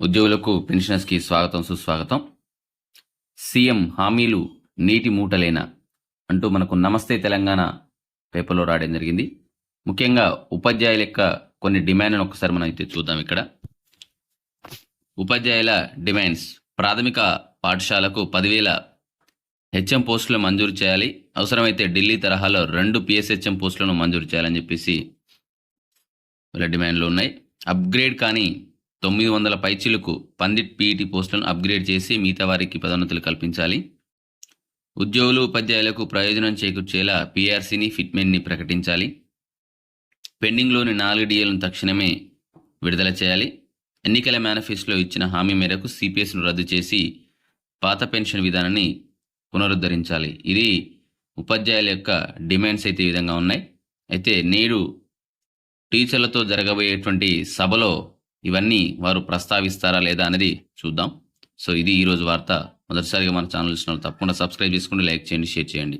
ఉద్యోగులకు పెన్షనర్స్కి స్వాగతం సుస్వాగతం. సీఎం హామీలు నీటి మూటలేనా అంటూ మనకు నమస్తే తెలంగాణ పేపర్లో రాయడం జరిగింది. ముఖ్యంగా ఉపాధ్యాయుల యొక్క కొన్ని డిమాండ్లను ఒకసారి మనం అయితే చూద్దాం ఇక్కడ. ఉపాధ్యాయుల డిమాండ్స్. ప్రాథమిక పాఠశాలకు పదివేల హెచ్ఎం పోస్టులు మంజూరు చేయాలి. అవసరమైతే ఢిల్లీ తరహాలో రెండు పిఎస్హెచ్ఎం పోస్టులను మంజూరు చేయాలని చెప్పేసి వీళ్ళ డిమాండ్లు ఉన్నాయి. అప్గ్రేడ్ కానీ తొమ్మిది వందల పైచీలకు పండిట్ పీఈటీ పోస్టులను అప్గ్రేడ్ చేసి మిగతా వారికి పదోన్నతులు కల్పించాలి. ఉద్యోగులు ఉపాధ్యాయులకు ప్రయోజనం చేకూర్చేలా పీఆర్సీని ఫిట్మెంట్ని ప్రకటించాలి. పెండింగ్లోని నాలుగు డిఏలను తక్షణమే విడుదల చేయాలి. ఎన్నికల మేనిఫెస్టోలో ఇచ్చిన హామీ మేరకు సిపిఎస్ను రద్దు చేసి పాత పెన్షన్ విధానాన్ని పునరుద్ధరించాలి. ఇది ఉపాధ్యాయుల యొక్క డిమాండ్స్ అయితే ఈ విధంగా ఉన్నాయి. అయితే నేడు టీచర్లతో జరగబోయేటువంటి సభలో ఇవన్నీ వారు ప్రస్తావిస్తారా లేదా అనేది చూద్దాం. సో ఇది ఈరోజు వార్త. మొదటిసారిగా మన ఛానల్ ఇస్తున్నారు తప్పకుండా సబ్స్క్రైబ్ చేసుకోండి లైక్ చేయండి షేర్ చేయండి.